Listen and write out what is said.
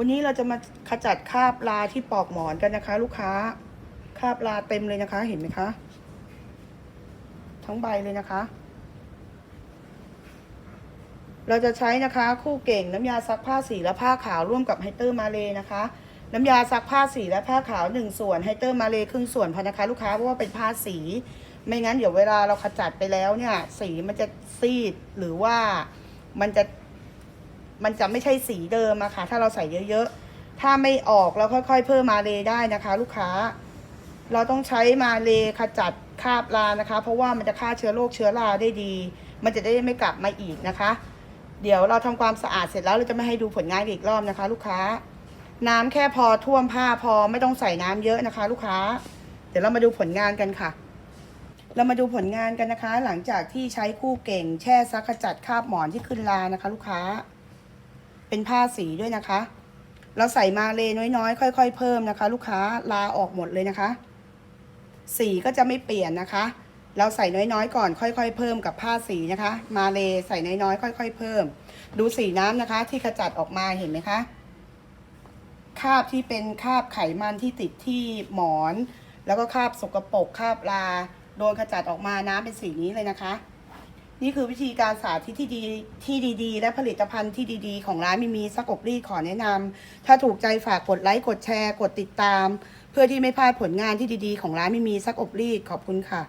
วันนี้เราจะมาขจัดคราบลาที่ปอกหมอนกันนะคะ ลูกค้าคราบลาเต็มเลยนะคะ เห็นไหมคะ ทั้งใบเลยนะคะ เราจะใช้นะคะ คู่เก่งน้ำยาซักผ้าสีและผ้าขาวร่วมกับไฮเตอร์มาเลนะคะ น้ำยาซักผ้าสีและผ้าขาวหนึ่งส่วนไฮเตอร์มาเลครึ่งส่วนพอนะคะ ลูกค้าเพราะว่าเป็นผ้าสี ไม่งั้นเดี๋ยวเวลาเราขจัดไปแล้วเนี่ย สีมันจะซีดหรือว่ามันจะ มันจะไม่ใช่สีเดิมอะค่ะ ถ้าเราใส่เยอะๆ ถ้าไม่ออกเราค่อยๆ เพิ่มมาเลได้นะคะ ลูกค้า เราต้องใช้มาเลขจัดคราบลานะคะ เพราะว่ามันจะฆ่าเชื้อโรคเชื้อราได้ดี มันจะได้ไม่กลับมาอีกนะคะ เดี๋ยวเราทำความสะอาดเสร็จแล้วเราจะไม่ให้ดูผลงานอีกรอบนะคะ ลูกค้า น้ำแค่พอท่วมผ้าพอไม่ต้องใส่น้ำเยอะนะคะ ลูกค้า เดี๋ยวเรามาดูผลงานกันค่ะเรามาดูผลงานกันนะคะ หลังจากที่ใช้คู่เก่งแช่ซักขจัดคราบหมอนที่ขึ้นลานะคะ ลูกค้า เป็นผ้าสีด้วยนะคะ เราใส่มาเลน้อยๆ ค่อยๆ เพิ่มนะคะ ลูกค้าลาออกหมดเลยนะคะ สีก็จะไม่เปลี่ยนนะคะ เราใส่น้อยๆ ก่อนค่อยๆ เพิ่มกับผ้าสีนะคะ มาเลใส่น้อยๆ ค่อย ๆ เพิ่ม ดูสีน้ำนะคะ ที่ขจัดออกมาเห็นไหมคะคราบที่เป็นคราบไขมันที่ติดที่หมอน แล้วก็คราบสกปรกคราบลา โดนขจัดออกมาน้ำเป็นสีนี้เลยนะคะ นี่คือวิธีการสาธิตที่ดีที่ดีๆ และผลิตภัณฑ์ที่ดีๆ ของร้านมีมีซักอบรีดขอแนะนำถ้าถูกใจฝากกดไลค์กดแชร์ กดติดตาม เพื่อที่ไม่พลาดผลงานที่ดีๆ ของร้านมีมีซักอบรีดขอบคุณค่ะ